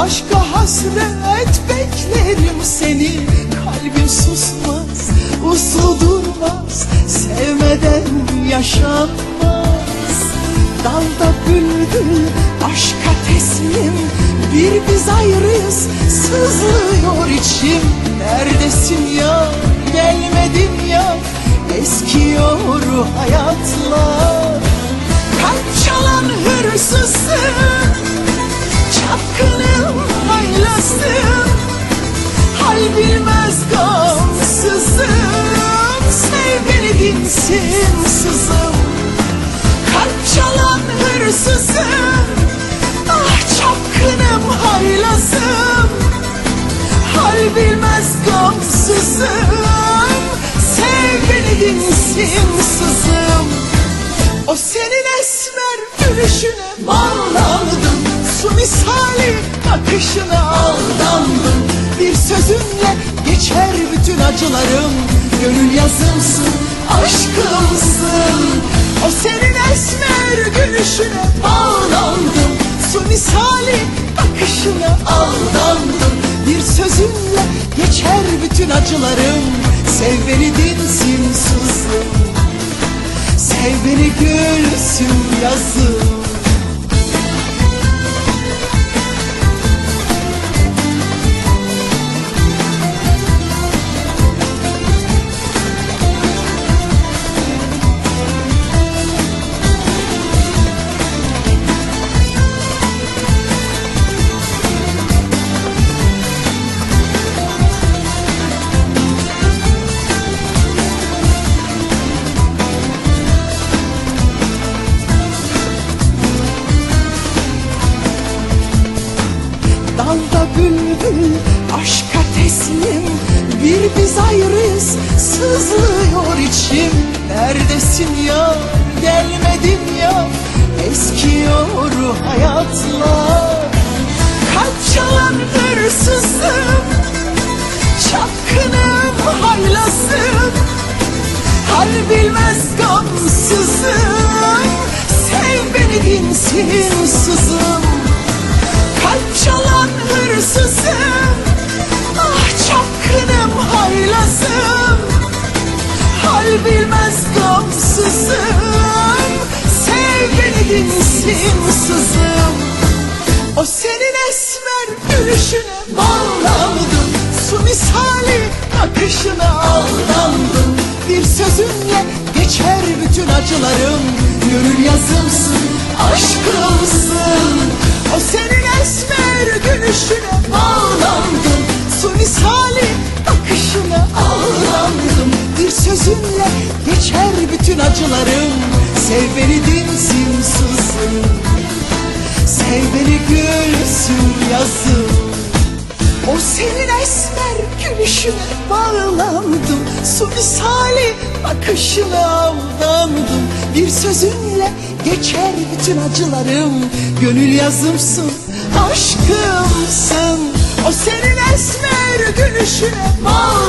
hasret beklerim seni. Kalbim susmaz, uslu durmaz. Sevmeden yaşanmaz. Dalda bülbül aşka teslim. Bir biz ayrıyız sızlıyor içim. Neredesin ya? Gelmedin ya. Eskiyor hayatlar. Kalp çalan hırsızsın beni dinsin sızım Kalp çalan hırsızım. Ah çapkınım haylazım Hal bilmez gamsızım. Sev beni dinsin sızım. O senin esmer gülüşüne bağlandım. Su misali bakışına aldandım. Bir sözünle geçer bütün acılarım Gönül yazımsın, aşkımsın O senin esmer gülüşüne bağlandım. Su misali bakışına aldandım. Bir sözünle geçer bütün acılarım. Sev beni dinsin sızım. Sev beni gülsün yazım bülbül aşka teslim Bir biz ayrıyız sızlıyor içim. Neredesin ya? Gelmedin ya. Eskiyor hayatlar. Kalp çalan hırsızım Çapkınım haylazım. Hal bilmez gamsızım. Sev beni dinsin sızım bilmez gamsızım. Sev beni dinsin O senin esmer gülüşüne bağlandım. Su misali bakışına aldandım. Bir sözünle geçer bütün acılarım. Gönül yazımsın, sözünle geçer bütün acılarım. Sev beni dinsin sızım Sev beni gülsün yazım O senin esmer gülüşüne bağlandım. Su misali bakışına aldandım. Bir sözünle geçer bütün acılarım. Gönül yazımsın, aşkımsın. O senin esmer gülüşüne bağlandım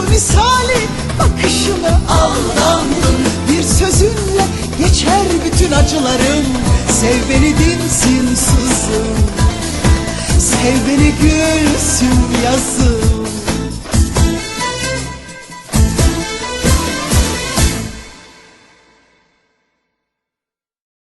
Su misali bakışına aldandım. Bir sözünle geçer bütün acılarım. Sev beni dinsin sızım. Sev beni gülsün yazım